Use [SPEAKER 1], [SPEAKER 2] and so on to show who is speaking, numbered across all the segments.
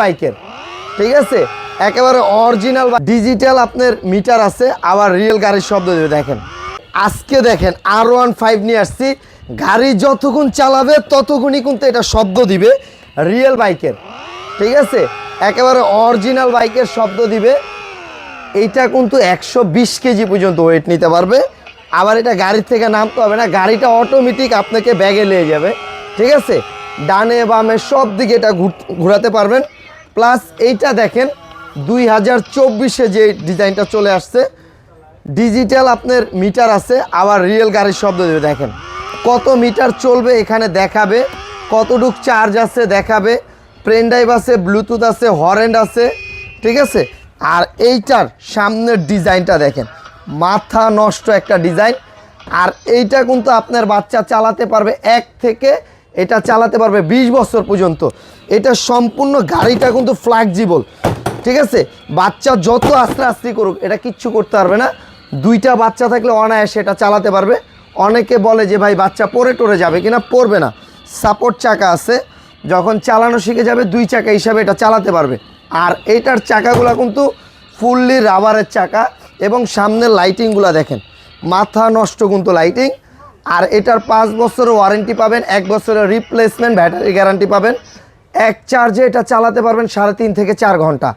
[SPEAKER 1] বাইকের, ঠিক আছে? একেবারে অরিজিনাল ডিজিটাল আপনার মিটার আছে, আবার রিয়েল গাড়ির শব্দ দেবে দেখেন। আজকে দেখেন আর ওয়ান ফাইভ নিয়ে আসছি, গাড়ি যতক্ষণ চালাবে ততক্ষণই কিন্তু এটা শব্দ দিবে রিয়েল বাইকের, ঠিক আছে? একেবারে অরিজিনাল বাইকের শব্দ দিবে, এইটা কিন্তু একশো বিশ কেজি পর্যন্ত ওয়েট নিতে পারবে। আবার এটা গাড়ির থেকে নামতে হবে না, গাড়িটা অটোমেটিক আপনাকে ব্যাগে নিয়ে যাবে, ঠিক আছে? ডানে বামে সব দিকে এটা ঘুর- ঘোরাতে পারবেন। প্লাস এইটা দেখেন, দুই হাজার চব্বিশে যে ডিজাইনটা চলে আসছে, ডিজিটাল আপনার মিটার আছে, আবার রিয়েল গাড়ির শব্দ দেবে দেখেন। কত মিটার চলবে এখানে দেখাবে, কতটুক চার্জ আছে দেখাবে, পেন ড্রাইভ আছে, ব্লুটুথ আছে হরেন্ড আছে, ঠিক আছে? আর এইটার সামনের ডিজাইনটা দেখেন, মাথা নষ্ট একটা ডিজাইন। আর এইটা কিন্তু আপনার বাচ্চা চালাতে পারবে এক থেকে এটা চালাতে পারবে ২০ বছর পর্যন্ত। এটা সম্পূর্ণ গাড়িটা কিন্তু ফ্ল্যাক্সিবল ঠিক আছে? বাচ্চা যত আস্তে আস্তে করুক, এটা কিচ্ছু করতে পারবে না। দুইটা বাচ্চা থাকলে অনায়াসে এটা চালাতে পারবে। অনেকে বলে যে, ভাই, বাচ্চা পরে টরে যাবে কিনা? পড়বে না। সাপোর্ট চাকা আছে। যখন চালানো শিখে যাবে, দুই চাকা হিসাবে এটা চালাতে পারবে। আর এইটার চাকাগুলো কিন্তু ফুললি রাবারের চাকা এবং সামনের লাইটিংগুলো দেখেন। মাথা নষ্ট কিন্তু লাইটিং আর এটার পাঁচ বছরের ওয়ারেন্টি পাবেন, এক বছরের রিপ্লেসমেন্ট ব্যাটারি গ্যারান্টি পাবেন। এক চার্জে এটা চালাতে পারবেন সাড়ে তিন থেকে চার ঘণ্টা।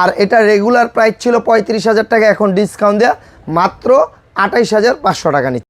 [SPEAKER 1] আর এটা রেগুলার প্রাইস ছিল পঁয়ত্রিশ হাজার টাকা, এখন ডিসকাউন্ট দেওয়া মাত্র আটাইশ হাজার পাঁচশো টাকা নিচ্ছে।